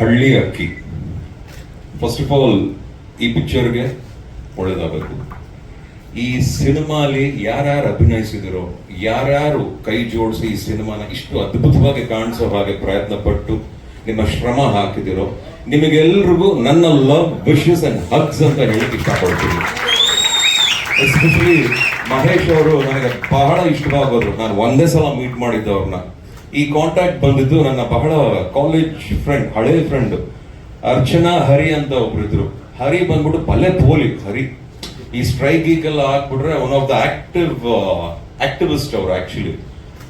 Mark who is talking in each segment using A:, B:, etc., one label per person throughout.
A: ಹಳ್ಳಿ ಅಕ್ಕಿ. First of all ಈ ಪಿಕ್ಚರ್ಗೆ ಒಳ್ಳೇದಾಗಬೇಕು. ಈ ಸಿನಿಮಾಲಿ ಯಾರ್ಯಾರು ಅಭಿನಯಿಸಿದಿರೋ, ಯಾರ್ಯಾರು ಕೈ ಜೋಡಿಸಿ ಈ ಸಿನಿಮಾನ ಇಷ್ಟು ಅದ್ಭುತವಾಗಿ ಕಾಣಿಸೋ ಹಾಗೆ ಪ್ರಯತ್ನ ಪಟ್ಟು ನಿಮ್ಮ ಶ್ರಮ ಹಾಕಿದಿರೋ, ನಿಮಗೆಲ್ರಿಗೂ ನನ್ನ ಲವ್ ವಿಶಸ್ ಅಂಡ್ ಹಗ್ಸ್ ಅಂತ ಹೇಳಕ್ಕೆ ಇಷ್ಟಪಡ್ತೀನಿ. ಎಸ್ಪೆಷಲಿ ಮಹೇಶ್ ಅವರು ನನಗೆ ಬಹಳ ಇಷ್ಟವಾಗೋದು ನಾನು ಒಂದೇ ಸಲ ಮೀಟ್ ಮಾಡಿದ್ದೆ ಅವ್ರನ್ನ. ಈ ಕಾಂಟ್ಯಾಕ್ಟ್ ಬಂದಿದ್ದು ನನ್ನ ಬಹಳ ಕಾಲೇಜ್ ಫ್ರೆಂಡ್ ಹಳೆ ಫ್ರೆಂಡ್ ಅರ್ಚನಾ, ಹರಿ ಅಂತ ಒಬ್ರಿದ್ರು ಹರಿ ಬಂದ್ಬಿಟ್ಟು ಪಲ್ಲೆ ಪೋಲಿ, ಹರಿ. ಈ ಸ್ಟ್ರೈಕ್ ಗೀಕೆಲ್ಲ ಹಾಕ್ಬಿಟ್ರೆ one of the active activist ಅವರು actually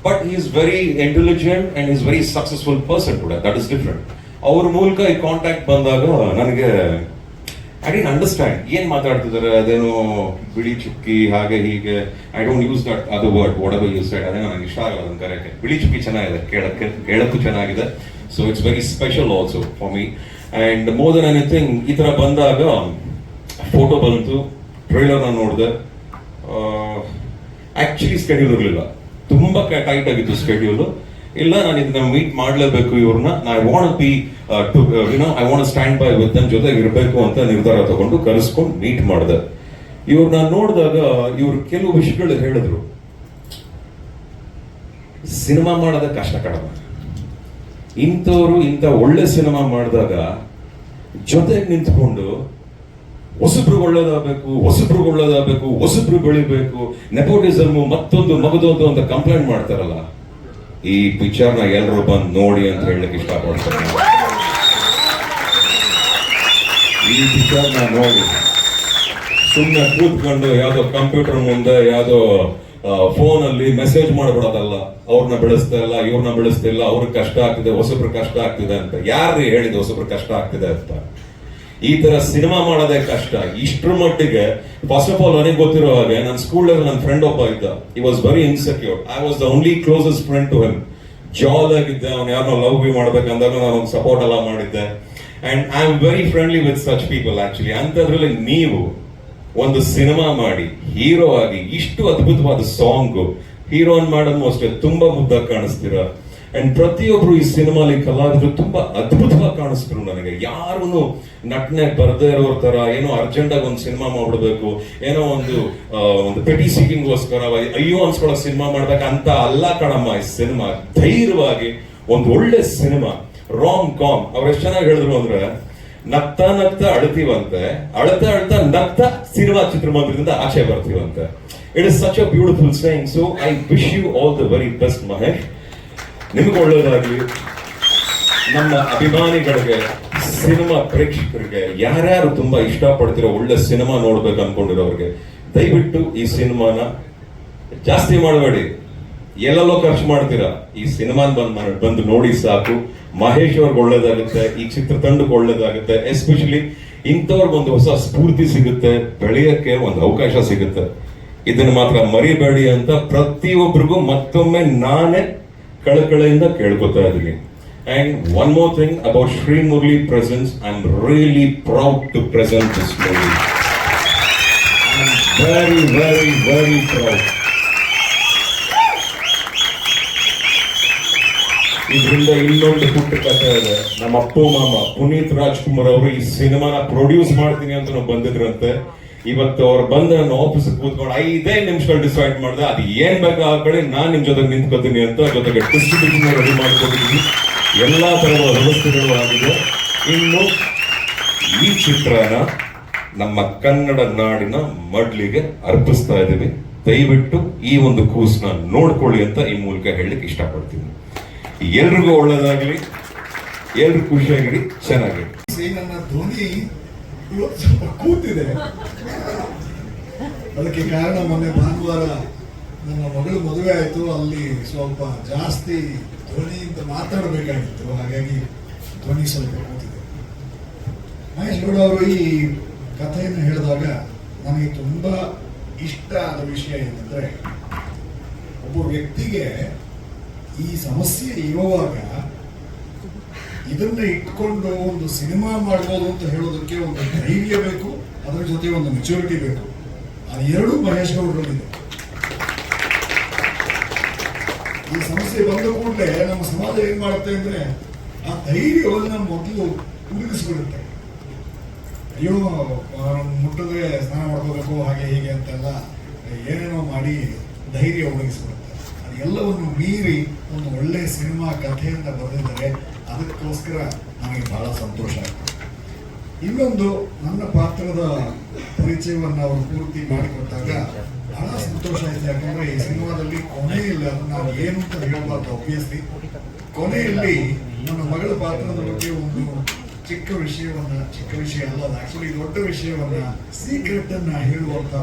A: but is very intelligent and is very successful person ಕೂಡ. ದಟ್ ಇಸ್ ಡಿಫ್ರೆಂಟ್ ಅವ್ರ ಮೂಲಕ ಈ ಕಾಂಟ್ಯಾಕ್ಟ್ ಬಂದಾಗ ನನಗೆ ಐ ಡೋಂಟ್ ಅಂಡರ್ಸ್ಟ್ಯಾಂಡ್ ಏನ್ ಮಾತಾಡ್ತಿದ್ದಾರೆ? ಅದೇನೋ ಬಿಳಿ ಚುಕ್ಕಿ, ಹಾಗೆ ಹೀಗೆ. ಐ ಡೋಂಟ್ ಯೂಸ್ ದಟ್ ಅದು ವರ್ಡ್ ವಾಟ್ ಎವರ್ ಯೂಸ್ ಅದೇ ನನಗೆ ಇಷ್ಟ ಆಗಲ್ಲ ಅದನ್ನ ಕರೆಕ್ಟ್ ಬಿಳಿ ಚುಕ್ಕಿ ಚೆನ್ನಾಗಿದೆ. ಕೇಳಕ್ಕೆ ಕೇಳಕ್ಕೂ ಚೆನ್ನಾಗಿದೆ. So it's very special also for me and more than anything ಈ ಥರ ಬಂದಾಗ ಫೋಟೋ ಬಂತು ಟ್ರೈಲರ್ ನಾನು ನೋಡಿದೆ. ಆ್ಯಕ್ಚುಲಿ ಸ್ಕೆಡ್ಯೂಲ್ ಇರಲಿಲ್ಲ. ತುಂಬ ಟೈಟ್ ಆಗಿತ್ತು ಸ್ಕೆಡ್ಯೂಲ್ ಇಲ್ಲ, ನಾನು ಇದನ್ನ ಮೀಟ್ ಮಾಡಲೇಬೇಕು ಇವ್ರನ್ನ. I want be to you know I want stand by with ನನ್ನ ಜೊತೆ ಇರಬೇಕು ಅಂತ ನಿರ್ಧಾರ ತಗೊಂಡು ಕರೆಸ್ಕೊಂಡು ಮೀಟ್ ಮಾಡಿದೆ. ಇವ್ರನ್ನ ನೋಡಿದಾಗ, ಇವ್ರು ಕೆಲವು ವಿಷಯಗಳು ಹೇಳಿದ್ರು. ಸಿನಿಮಾ ಮಾಡೋದ ಕಷ್ಟ ಕಡಿಮೆ ಇಂಥವ್ರು ಇಂಥ ಒಳ್ಳೆ ಸಿನಿಮಾ ಮಾಡಿದಾಗ ಜೊತೆಗೆ ನಿಂತ್ಕೊಂಡು ಹೊಸಬ್ರು ಒಳ್ಳೇದಾಗಬೇಕು ಹೊಸಬ್ರು ಒಳ್ಳೇದಾಗಬೇಕು, ಹೊಸಬ್ರು ಬೆಳಿಬೇಕು ನೆಪೋಟಿಸಮ್ ಮತ್ತೊಂದು ಮಗದೊಂದು ಅಂತ ಕಂಪ್ಲೇಂಟ್ ಮಾಡ್ತಾರಲ್ಲ. ಈ ಪಿಕ್ಚರ್ನ ಎಲ್ಲರೂ ಬಂದು ನೋಡಿ ಅಂತ ಹೇಳಲಿಕ್ಕೆ ಇಷ್ಟಪಡ್ತಾರೆ ಈ ಪಿಕ್ಚರ್ನ ನೋಡಿ. ಸುಮ್ಮನೆ ಕೂತ್ಕೊಂಡು ಯಾವ್ದೋ ಕಂಪ್ಯೂಟರ್ ಮುಂದೆ, ಯಾವ್ದೋ ಫೋನ್ ಅಲ್ಲಿ ಮೆಸೇಜ್ ಮಾಡ್ಬಿಡೋದಲ್ಲ. ಅವ್ರನ್ನ ಬೆಳೆಸ್ತಾ ಇಲ್ಲ, ಇವ್ರನ್ನ ಬೆಳೆಸ್ತಿಲ್ಲ ಅವ್ರಿಗೆ ಕಷ್ಟ ಆಗ್ತಿದೆ, ಹೊಸಬ್ರಿಗೆ ಕಷ್ಟ ಆಗ್ತಿದೆ ಅಂತ. ಯಾರು ಹೇಳಿದ ಹೊಸಬ್ರು ಕಷ್ಟ ಆಗ್ತಿದೆ ಅಂತ? ಈ ತರ ಸಿನಿಮಾ ಮಾಡೋದೇ ಕಷ್ಟ. ಇಷ್ಟ್ರ ಮಟ್ಟಿಗೆ ಫಸ್ಟ್ ಆಫ್ ಆಲ್ ನನಗೆ ಗೊತ್ತಿರೋ ಹಾಗೆ ನನ್ನ ಸ್ಕೂಲ್ ನನ್ನ ಫ್ರೆಂಡ್ ಒಬ್ಬ ಇದ್ದ. ಈ was very insecure I was the only closest friend to him ಜಾಲ್ ಆಗಿದ್ದೆ, ಅವ್ನು ಯಾರನ್ನೋ ಲವ್ ಬಿ ಮಾಡ್ಬೇಕಂದಾಗ ನಾನು ಸಪೋರ್ಟ್ ಎಲ್ಲ ಮಾಡಿದ್ದೆ. And I am very friendly with such people actually ಅಂತದ್ರಲ್ಲಿ ನೀವು ಒಂದು ಸಿನಿಮಾ ಮಾಡಿ, ಹೀರೋ ಆಗಿ, ಇಷ್ಟು ಅದ್ಭುತವಾದ ಸಾಂಗ್ ಹೀರೋನ್ ಮಾಡೋದು ಅಷ್ಟೇ, ತುಂಬಾ ಮುದ್ದಾಗಿ ಕಾಣಿಸ್ತೀರಾ? ಅಂಡ್ ಪ್ರತಿಯೊಬ್ರು ಈ ಸಿನಿಮಾಲಿ ಕಲಾವಿದರು ತುಂಬಾ ಅದ್ಭುತವಾಗಿ ಕಾಣಿಸ್ತರು ನನಗೆ. ಯಾರು ನಟನೆ ಬರದೇ ಇರೋರ್ ತರ ಏನೋ ಅರ್ಜೆಂಟ್ ಆಗಿ ಒಂದು ಸಿನಿಮಾ ಮಾಡ್ಬಿಡ್ಬೇಕು ಏನೋ ಒಂದು ಒಂದು ಪೆಟಿ ಸೀಕಿಂಗ್ಗೋಸ್ಕರ ಅಯ್ಯೋ ಅನ್ಸ್ಕೊಳ್ಳೋ ಸಿನಿಮಾ ಅಂತ ಅಲ್ಲ ಕಣಮ್ಮ, ಈ ಸಿನಿಮಾ ಧೈರ್ಯವಾಗಿ ಒಂದು ಒಳ್ಳೆ ಸಿನಿಮಾ, ರಾಮ್ ಕಾಮ್. ಅವ್ರು ಎಷ್ಟು ಚೆನ್ನಾಗಿ ಹೇಳಿದ್ರು ಅಂದ್ರೆ, ನಗ್ತಾ ನಗ್ತಾ ಅಳ್ತೀವಂತೆ, ಅಳ್ತಾ ಅಳ್ತಾ ನಗ್ತಾ ಸಿನಿಮಾ ಚಿತ್ರಮಂದಿರದಿಂದ ಆಚೆ ಬರ್ತೀವಂತೆ. It is such a beautiful saying so I wish you all the very best Mahesh ನಿಮ್ಗೆ ನಮ್ಮ ಅಭಿಮಾನಿಗಳಿಗೆ, ಸಿನಿಮಾ ಪ್ರೇಕ್ಷಕರಿಗೆ, ಯಾರ್ಯಾರು ತುಂಬಾ ಇಷ್ಟಪಡ್ತಿರೋ ಒಳ್ಳೆ ಸಿನಿಮಾ ನೋಡ್ಬೇಕು ಅನ್ಕೊಂಡಿರೋರಿಗೆ, ದಯವಿಟ್ಟು ಈ ಸಿನಿಮಾನ ಜಾಸ್ತಿ ಮಾಡಬೇಡಿ. ಎಲ್ಲೆಲ್ಲೋ ಖರ್ಚು ಮಾಡ್ತೀರಾ? ಈ ಸಿನಿಮಾನ ಬಂದ್ ಬಂದು ನೋಡಿ ಸಾಕು. ಮಹೇಶ್ ಅವ್ರಿಗೆ ಒಳ್ಳೇದಾಗುತ್ತೆ, ಈ ಚಿತ್ರತಂಡಕ್ಕೆ ಒಳ್ಳೇದಾಗುತ್ತೆ. ಎಸ್ಪೆಷಲಿ ಇಂಥವ್ರಿಗೆ ಒಂದು ಹೊಸ ಸ್ಫೂರ್ತಿ ಸಿಗುತ್ತೆ, ಬೆಳೆಯಕ್ಕೆ ಒಂದು ಅವಕಾಶ ಸಿಗುತ್ತೆ. ಇದನ್ನು ಮಾತ್ರ ಮರಿಬೇಡಿ ಅಂತ ಪ್ರತಿಯೊಬ್ಬರಿಗೂ ಮತ್ತೊಮ್ಮೆ ನಾನೇ ಕಳಕಳೆಯಿಂದ ಕೇಳ್ಕೊತಾ ಇದ್ದೀನಿ. And one more thing about Sri Murali presence I am really proud to present this movie very very very proud ಇದರಿಂದ ಇನ್ನೊಂದು ಪುಟ್ಟ ಕಥೆ ಇದೆ. ನಮ್ಮ ಅಪ್ಪು, ಮಾಮ ಪುನೀತ್ ರಾಜ್ಕುಮಾರ್ ಅವರು ಈ ಸಿನಿಮಾನ ಪ್ರೊಡ್ಯೂಸ್ ಮಾಡ್ತೀನಿ ಅಂತ ಬಂದಿದ್ರಂತೆ. ಇವತ್ತು ಅವ್ರು ಬಂದು ನನ್ನ ಆಫೀಸ್ ಕೂತ್ಕೊಂಡು ಐದೇ ನಿಮಿಷಗಳು ಡಿಸೈಡ್ ಮಾಡಿದೆ, ಅದು ಏನ್ ಬೇಕು ಆ ಕಡೆ? ನಾನು ನಿಮ್ ಜೊತೆ ನಿಂತ್ಕೋತೀನಿ ಅಂತ ಜೊತೆಗೆ ಡಿಸ್ಟ್ರಿಬ್ಯೂಷನ್ ರೆಡಿ ಮಾಡ್ಕೊಂಡಿದ್ದೀನಿ ಎಲ್ಲಾ ತರದ ವ್ಯವಸ್ಥೆಗಳು ಆಗಿದೆ. ಇನ್ನು ಈ ಚಿತ್ರನ ನಮ್ಮ ಕನ್ನಡ ನಾಡಿನ ಮಡ್ಲಿಗೆ ಅರ್ಪಿಸ್ತಾ ಇದ್ದೀವಿ. ದಯವಿಟ್ಟು ಈ ಒಂದು ಕೂಸ್ನ ನೋಡ್ಕೊಳ್ಳಿ ಅಂತ ಈ ಮೂಲಕ ಹೇಳಲಿಕ್ಕೆ ಇಷ್ಟಪಡ್ತೀನಿ. ಎಲ್ರಿಗೂ ಒಳ್ಳೇದಾಗ್ಲಿ. ಎಲ್ರು ಖುಷಿಯಾಗಿರಿ. ಚೆನ್ನಾಗಿರಿ.
B: ಧ್ವನಿ ಸ್ವಲ್ಪ ಕೂತಿದೆ. ಅದಕ್ಕೆ ಕಾರಣ ಮೊನ್ನೆ ಭಾನುವಾರ ನನ್ನ ಮಗಳು ಮದುವೆ ಆಯಿತು. ಅಲ್ಲಿ ಸ್ವಲ್ಪ ಜಾಸ್ತಿ ಧ್ವನಿಯಿಂದ ಮಾತಾಡಬೇಕಾಗಿತ್ತು. ಹಾಗಾಗಿ ಧ್ವನಿ ಸ್ವಲ್ಪ ಕೂತಿದೆ. ಮಹೇಶ್ ಗೌಡ ಅವರು ಈ ಕಥೆಯನ್ನು ಹೇಳಿದಾಗ ನನಗೆ ತುಂಬ ಇಷ್ಟ ಆದ ವಿಷಯ ಏನಂದ್ರೆ, ಒಬ್ಬ ವ್ಯಕ್ತಿಗೆ ಈ ಸಮಸ್ಯೆ ಇರುವಾಗ ಇದನ್ನ ಇಟ್ಕೊಂಡು ಒಂದು ಸಿನಿಮಾ ಮಾಡ್ಬೋದು ಅಂತ ಹೇಳೋದಕ್ಕೆ ಒಂದು ಧೈರ್ಯ ಬೇಕು, ಅದರ ಜೊತೆ ಒಂದು ಮೆಚುರಿಟಿ ಬೇಕು. ಅದು ಎರಡೂ ಮಹೇಶ್ ಗೌಡರಲ್ಲಿದೆ. ಈ ಸಮಸ್ಯೆ ಬಂದ ಕೂಡಲೇ ನಮ್ಮ ಸಮಾಜ ಏನ್ ಮಾಡುತ್ತೆ ಅಂದ್ರೆ, ಆ ಧೈರ್ಯವನ್ನ ಮೊದಲು ಉಡುಗಿಸ್ಬಿಡುತ್ತೆ ಅಯ್ಯೋ ಮುಟ್ಟಿದ್ರೆ ಸ್ನಾನ ಮಾಡ್ಕೋಬೇಕು, ಹಾಗೆ ಹೀಗೆ ಅಂತೆಲ್ಲ ಏನೇನೋ ಮಾಡಿ ಧೈರ್ಯ ಒದಗಿಸ್ಬಿಡುತ್ತೆ ಅದೆಲ್ಲವನ್ನು ಮೀರಿ ಒಂದು ಒಳ್ಳೆಯ ಸಿನಿಮಾ ಕಥೆಯಿಂದ ಬರೆದಿದ್ದಾರೆ ಅದಕ್ಕೋಸ್ಕರ ನನಗೆ ಬಹಳ ಸಂತೋಷ ಆಗ್ತದೆ ಇನ್ನೊಂದು ನನ್ನ ಪಾತ್ರದ ಪರಿಚಯವನ್ನು ಅವರು ಪೂರ್ತಿ ಮಾಡಿಕೊಟ್ಟಾಗ ಬಹಳ ಸಂತೋಷ ಆಯ್ತು. ಯಾಕಂದ್ರೆ ಈ ಸಿನಿಮಾದಲ್ಲಿ ಕೊನೆ ಇಲ್ಲ ಅದನ್ನ ನಾನು ಏನು ಅಂತ ಹೇಳಬಾರ್ದು ಒಬ್ವಿಯಸ್ಲಿ ಕೊನೆಯಲ್ಲಿ ನನ್ನ ಮಗಳ ಪಾತ್ರದ ಬಗ್ಗೆ ಒಂದು ಚಿಕ್ಕ ವಿಷಯವನ್ನ, ಚಿಕ್ಕ ವಿಷಯ ಅಲ್ಲ ಆಕ್ಚುಲಿ ದೊಡ್ಡ ವಿಷಯವನ್ನ ಸೀಕ್ರೆಟ್ ಅನ್ನ ಹೇಳುವಂತ